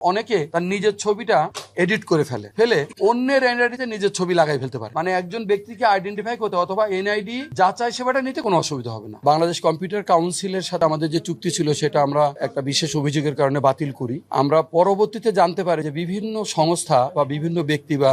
অনেকে তার নিজের ছবিটা এডিট করে ফেলে। ফেলে অন্যের এনআইডিতে নিজের ছবি লাগাই ফেলতে পারে। মানে একজন ব্যক্তিকে আইডেন্টিফাই করতে অথবা এনআইডি যাচাই সেবাটা নিতে কোনো অসুবিধা হবে না। বাংলাদেশ কম্পিউটার কাউন্সিলের সাথে আমাদের যে চুক্তি ছিল সেটা আমরা একটা বিশেষ অভিযোগের কারণে বাতিল করি। আমরা পরবর্তীতে জানতে পারি যে বিভিন্ন সংস্থা বা বিভিন্ন ব্যক্তি বা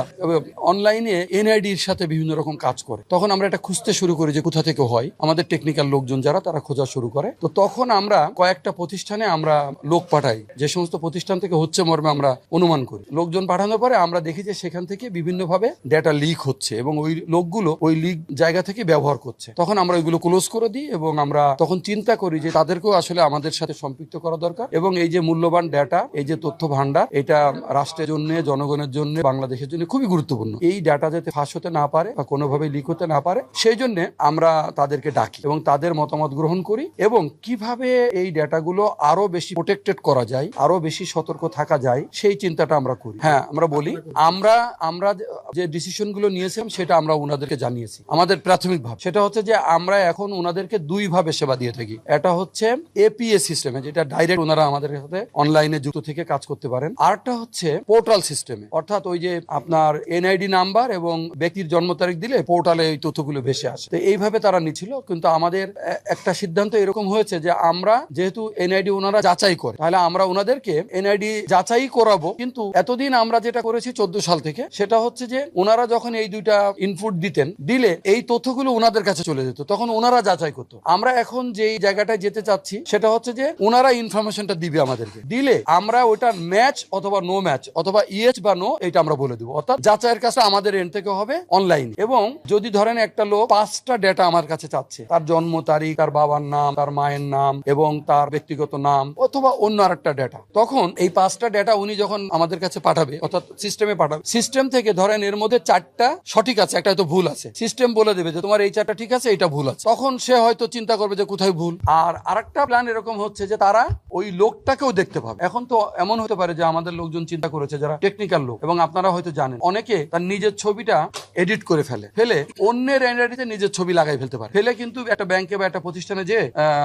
অনলাইনে এনআইডির সাথে বিভিন্ন রকম কাজ করে। তখন আমরা এটা খুঁজতে শুরু করি যে কোথা থেকে হয়। আমাদের টেকনিক্যাল লোকজন যারা, তারা খোঁজা শুরু করে। তো তখন আমরা কয়েকটা প্রতিষ্ঠানে আমরা লোক পাঠাই। যে সমস্ত প্রতিষ্ঠান থেকে হচ্ছে মর্মে আমরা অনুমান করি। লোকজন পাঠানোর পরে আমরা দেখি যে সেখান থেকে বিভিন্নভাবে ডেটা লিক হচ্ছে এবং ওই লোকগুলো ওই লিক জায়গা থেকে ব্যবহার করছে। তখন আমরা ওইগুলো ক্লোজ করে দিই এবং আমরা তখন চিন্তা করি যে তাদেরকেও আসলে আমাদের সাথে সম্পৃক্ত করা দরকার এবং এই যে মূল্যবান ডেটা এই যে তথ্য ভান্ডার এটা রাষ্ট্রের জন্য, জনগণের জন্য, বাংলাদেশের জন্য খুবই গুরুত্বপূর্ণ। এই ডাটা যাতে ফাঁস হতে না পারে বা কোনোভাবে লিক হতে না পারে, সেই জন্য আমরা তাদেরকে ডাকি এবং তাদের মতামত গ্রহণ করি এবং কীভাবে এই ডেটাগুলো আরও বেশি প্রোটেক্টেড করা যায়, আরও বেশি সতর্ক থাকা যায়, সেই চিন্তাটা আমরা করি। হ্যাঁ আমরা বলি, আমরা আমরা যে ডিসিশনগুলো নিয়েছিলাম সেটা আমরা ওনাদেরকে জানিয়েছি। আমাদের প্রাথমিক ভাব। সেটা হচ্ছে যে আমরা এখন ওনাদেরকে দুই ভাবে সেবা দিয়ে থাকি। এটা হচ্ছে এপিএস সিস্টেমে যেটা ডাইরেক্ট ওনারা আমাদের সাথে অনলাইনে যুক্ত থেকে কাজ করতে পারেন। আরেকটা হচ্ছে পোর্টাল সিস্টেমে অর্থাৎ ওই যে আপনার এনআইডি নাম্বার এবং ব্যক্তির জন্ম তারিখ দিলে পোর্টালে এই তথ্যগুলো ভেসে আসে। তো এইভাবে তারা নিচ্ছিল, কিন্তু আমাদের একটা সিদ্ধান্ত এরকম হয়েছে যে আমরা যেহেতু এনআইডি ওনারা যাচাই করে, তাহলে আমরা ওনাদেরকে এনআইডি যাচাই করাবো, কিন্তু এতদিন আমরা যেটা করেছি চোদ্দ সাল থেকে, সেটা হচ্ছে যে ওনারা যখন এই দুইটা ইনপুট দিতেন, দিলে এই তথ্যগুলো ওনাদের কাছে চলে যেত, তখন ওনারা যাচাই করতো। আমরা এখন যেই জায়গাটায় যেতে চাচ্ছি, সেটা হচ্ছে যে ওনারা ইনফরমেশনটা দিবে আমাদেরকে। দিলে আমরা ওটা ম্যাচ অথবা নো ম্যাচ অথবা ইএচ বা নো এটা আমরা বলে দেবো। অর্থাৎ যাচাইয়ের কাছে আমাদের এন্ড থেকে হবে অনলাইন এবং যদি ধরেন একটা লোক পাঁচটা ডেটা আমার কাছে চাচ্ছে, তার জন্ম তারিখ, তার বাবার নাম, তার মায়ের নাম এবং তার ব্যক্তিগত নাম অথবা অন্য আরেকটা ডেটা তখন এই পাঁচটা ডেটা উনি যখন আমাদের কাছে পাঠাবে অর্থাৎ সিস্টেমে পাঠাবে। সিস্টেম থেকে ধরেন এর মধ্যে চারটা সঠিক আছে, একটা হয়তো ভুল আছে। সিস্টেম বলে দেবে যে তোমার এই চারটা ঠিক আছে এটা ভুল আছে। তখন সে হয়তো চিন্তা করবে যে কোথায় ভুল। আর আরেকটা প্ল্যান এরকম হচ্ছে যে তারা ওই লোকটাকেও দেখতে পাবে। এখন তো এমন হতে পারে যে আমাদের লোকজন চিন্তা করেছে, যারা টেকনিক্যাল লোক, এবং আপনারা হয়তো জানেন। অনেকে তার নিজের ছবিটা এডিট করে ফেলে। ফেলে অন্যের এনআইডিতে নিজের ছবি লাগাই ফেলতে পারে। ফেলে কিন্তু একটা ব্যাংকে বা একটা প্রতিষ্ঠানে যে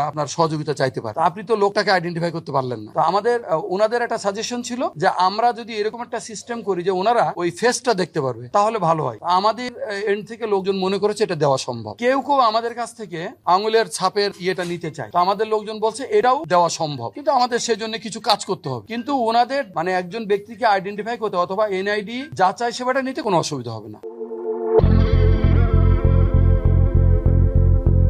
আপনার সহযোগিতা চাইতে পারে। আপনি তো লোকটাকে আইডেন্টিফাই করতে পারলেন না। তো আমাদের ওনাদের একটা সাজেশন ছিল যে আমরা যদি এরকম একটা সিস্টেম করি যে ওনারা ওই ফেসটা দেখতে পারবে, তাহলে ভালো হয়। আমাদের এন্ড থেকে লোকজন মনে করেছে এটা দেওয়া সম্ভব। কেউ কেউ আমাদের কাছ থেকে আঙুলের ছাপের ইয়েটা নিতে চায়। তো আমাদের লোকজন বলছে, এটাও দেওয়া সম্ভব। কিন্তু আমাদের সেজন্য কিছু কাজ করতে হবে। কিন্তু ওনাদের মানে একজন ব্যক্তিকে আইডেন্টিফাই করতে অথবা এনআইডি যাচাই সেবাটা নিতে কোনো অসুবিধা হবে না।